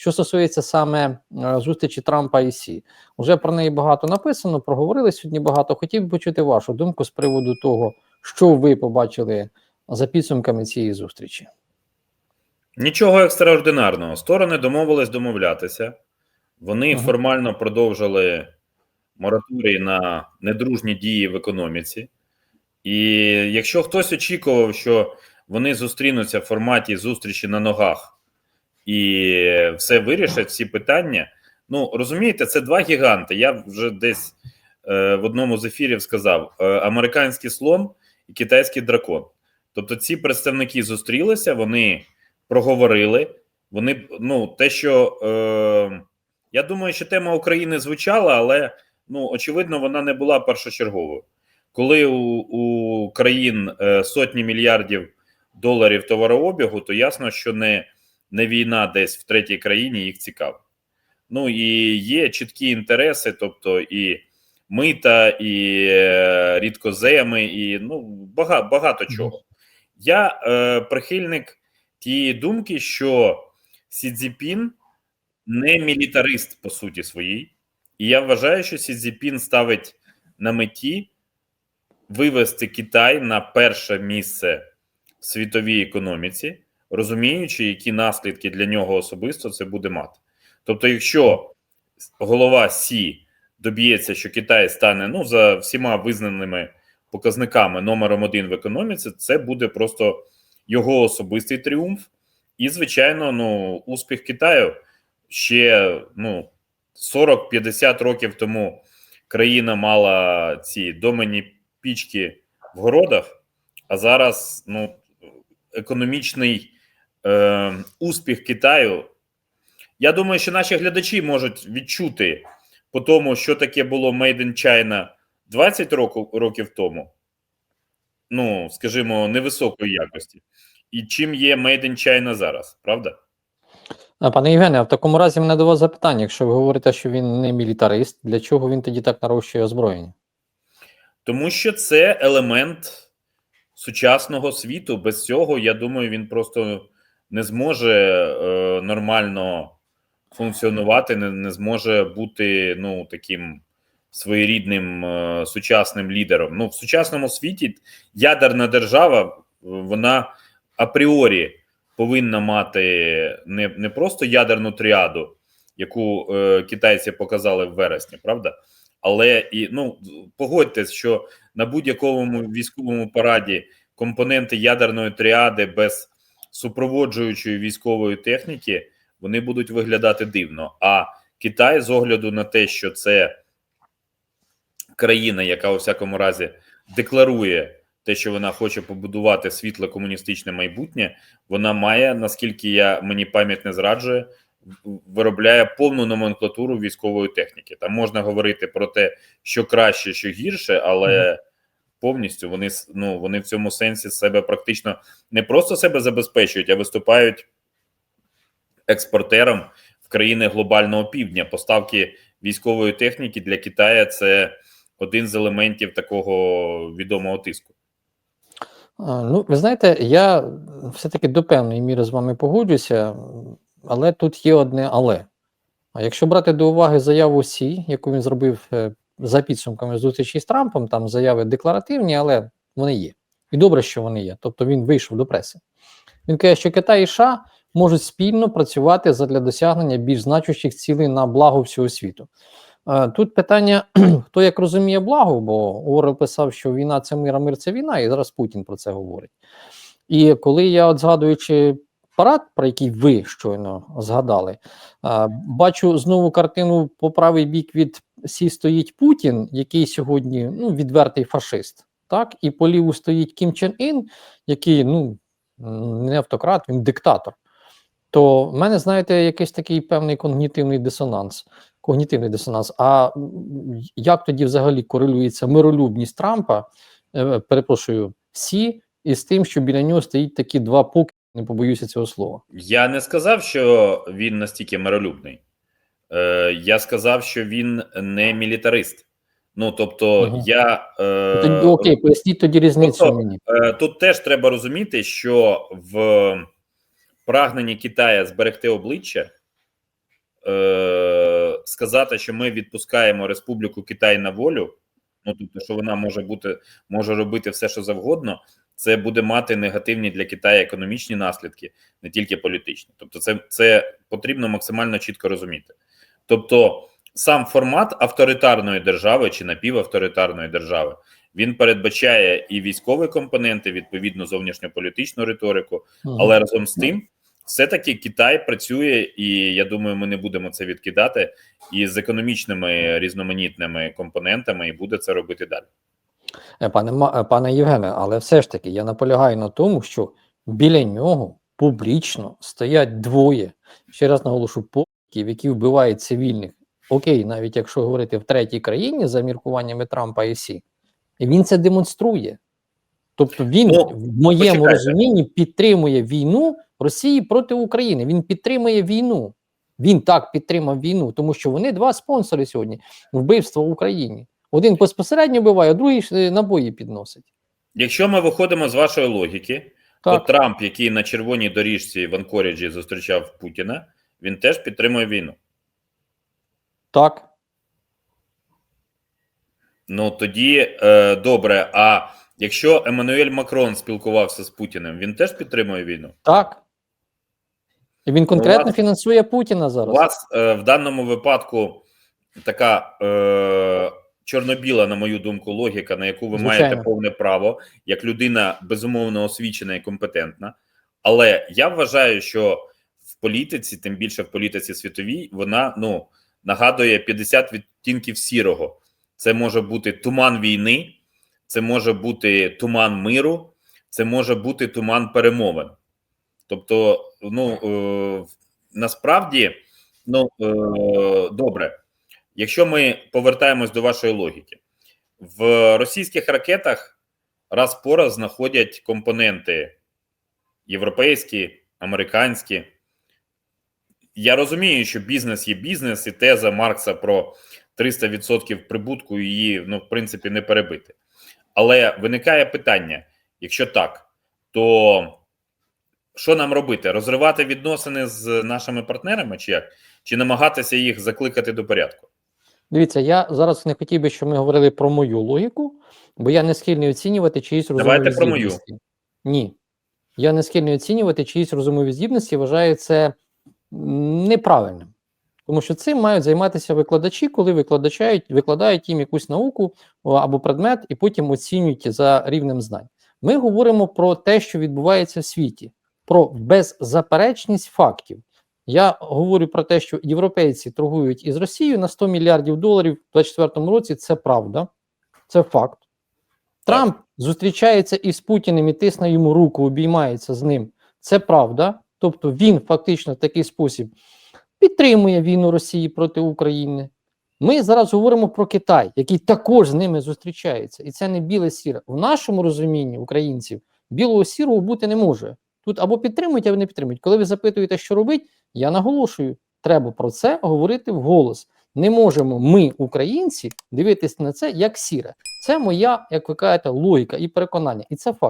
що стосується саме е, зустрічі Трампа і Сі, вже про неї багато написано, проговорили сьогодні багато. Хотів би почути вашу думку з приводу того, що ви побачили за підсумками цієї зустрічі. Нічого екстраординарного. Сторони домовились домовлятися. Вони Ага. формально продовжили мораторій на недружні дії в економіці. І якщо хтось очікував, що вони зустрінуться в форматі зустрічі на ногах і все вирішать, всі питання. Ну розумієте, це два гіганти. Я вже десь е, в одному з ефірів сказав: е, американський слон і китайський дракон. Тобто, ці представники зустрілися, вони проговорили. Вони ну те, що е, я думаю, що тема України звучала, але ну очевидно, вона не була першочерговою. Коли у, у країн е, сотні мільярдів доларів товарообігу, то ясно, що не, не війна десь в третій країні їх цікавить. Ну і є чіткі інтереси, тобто і мита, і е, рідкоземи, і ну багато, багато чого. Я е, прихильник тієї думки, що Сі Цзіпін не мілітарист по суті своїй, і я вважаю, що Сі Цзіпін ставить на меті вивести Китай на перше місце в світовій економіці, розуміючи, які наслідки для нього особисто це буде мати. Тобто, якщо голова Сі доб'ється, що Китай стане ну за всіма визнаними показниками номером один в економіці, це буде просто його особистий тріумф. І, звичайно, ну, успіх Китаю ще ну, 40-50 років тому країна мала ці домені пічки в городах, а зараз ну, економічний е, успіх Китаю. Я думаю, що наші глядачі можуть відчути по тому, що таке було Made in China 20 років, років тому, ну, скажімо, невисокої якості, і чим є Made in China зараз, правда? Пане Євгене, в такому разі мене до вас запитання. Якщо ви говорите, що він не мілітарист, для чого він тоді так нарощує озброєння? Тому що це елемент сучасного світу. Без цього, я думаю, він просто не зможе е, нормально функціонувати, не, не зможе бути ну, таким своєрідним е, сучасним лідером. Ну, в сучасному світі ядерна держава, вона апріорі повинна мати не, не просто ядерну тріаду, яку е, китайці показали в вересні, правда? Але і ну погодьтесь, що на будь-якому військовому параді компоненти ядерної тріади без супроводжуючої військової техніки вони будуть виглядати дивно. А Китай, з огляду на те, що це країна, яка у всякому разі декларує те, що вона хоче побудувати світле комуністичне майбутнє, вона має, наскільки я мені пам'ять не зраджує, виробляє повну номенклатуру військової техніки. Там можна говорити про те, що краще, що гірше, але повністю вони ну вони в цьому сенсі себе практично не просто себе забезпечують, а виступають експортером в країни глобального півдня. Поставки військової техніки для Китаю це один з елементів такого відомого тиску. Ну, ви знаєте, я все-таки до певної міри з вами погоджуся, але тут є одне але. А якщо брати до уваги заяву Сі, яку він зробив е, за підсумками зустрічі з Трампом, там заяви декларативні, але вони є. І добре, що вони є. Тобто він вийшов до преси. Він каже, що Китай і США можуть спільно працювати задля досягнення більш значущих цілей на благо всього світу. Е, Тут питання, хто як розуміє благо, бо Орел писав, що війна це мир, а мир це війна, і зараз Путін про це говорить. І коли я, от згадуючи парад, про який ви щойно згадали, е, бачу знову картину по правий бік від Сі стоїть Путін, який сьогодні ну, відвертий фашист. Так, і по ліву стоїть Кім Чен Ін, який ну не автократ, він диктатор. То в мене, знаєте, якийсь такий певний когнітивний дисонанс. Когнітивний дисонанс. А як тоді взагалі корелюється миролюбність Трампа, е, перепрошую, Сі, із тим, що біля нього стоїть такі два поки, не побоюся цього слова. Я не сказав, що він настільки миролюбний. Е, я сказав, що він не мілітарист. Ну тобто, Мгм. я е, Тоді, окей, поясніть тоді різницю тобто, мені. Е, Тут теж треба розуміти, що в прагненні Китая зберегти обличчя е, сказати, що ми відпускаємо Республіку Китай на волю, ну тобто, що вона може бути, може робити все, що завгодно, це буде мати негативні для Китаю економічні наслідки, не тільки політичні. Тобто, це, це потрібно максимально чітко розуміти. Тобто, сам формат авторитарної держави чи напівавторитарної держави він передбачає і військові компоненти, відповідно зовнішньополітичну риторику, але разом з тим, все-таки Китай працює, і я думаю, ми не будемо це відкидати і з економічними різноманітними компонентами, і буде це робити далі. Е, Пане, е, пане Євгене, але все ж таки я наполягаю на тому, що біля нього публічно стоять двоє. Ще раз наголошу, політиків, які вбивають цивільних. Окей, навіть якщо говорити в третій країні за міркуваннями Трампа і Сі, він це демонструє. Тобто він Ну, в моєму почекайте. розумінні підтримує війну Росії проти України. Він підтримує війну. Він так підтримав війну, тому що вони два спонсори сьогодні вбивства в Україні. Один безпосередньо вбиває, а другий е, набої підносить. Якщо ми виходимо з вашої логіки, Так, то Трамп, який на червоній доріжці в Анкоріджі зустрічав Путіна, він теж підтримує війну. так. Ну тоді е, добре. А якщо Еммануель Макрон спілкувався з Путіним, він теж підтримує війну. Так. І він конкретно вас- фінансує Путіна зараз. У вас е, в даному випадку така е, чорно-біла, на мою думку, логіка, на яку ви Звичайно. маєте повне право, як людина безумовно освічена і компетентна. Але я вважаю, що політиці, тим більше в політиці світовій, вона ну нагадує 50 відтінків сірого. Це може бути туман війни, це може бути туман миру, це може бути туман перемовин. Тобто, ну е, насправді, ну е, добре, якщо ми повертаємось до вашої логіки, в російських ракетах раз по раз знаходять компоненти європейські, американські. Я розумію, що бізнес є бізнес, і теза Маркса про 300% прибутку її, ну, в принципі, не перебити. Але виникає питання: якщо так, то що нам робити? Розривати відносини з нашими партнерами, чи як? Чи намагатися їх закликати до порядку? Дивіться, я зараз не хотів би, щоб ми говорили про мою логіку, бо я не схильний оцінювати чиїсь розумові Давайте про мою. Ні. Я не схильний оцінювати чиїсь розумові здібності, вважаю це неправильним. Тому що цим мають займатися викладачі, коли викладачають, викладають їм якусь науку або предмет, і потім оцінюють за рівнем знань. Ми говоримо про те, що відбувається в світі, про беззаперечність фактів. Я говорю про те, що європейці торгують із Росією на 100 мільярдів доларів у 2024 році. Це правда, це факт. Трамп зустрічається із Путіним і тисне йому руку, обіймається з ним. Це правда. Тобто він фактично в такий спосіб підтримує війну Росії проти України. Ми зараз говоримо про Китай, який також з ними зустрічається, і це не біле сіре. В нашому розумінні українців білого сірого бути не може. Тут або підтримують, або не підтримують. Коли ви запитуєте, що робить, я наголошую, треба про це говорити вголос. Не можемо ми, українці, дивитися на це як сіре. Це моя, як ви кажете, логіка і переконання. І це факт.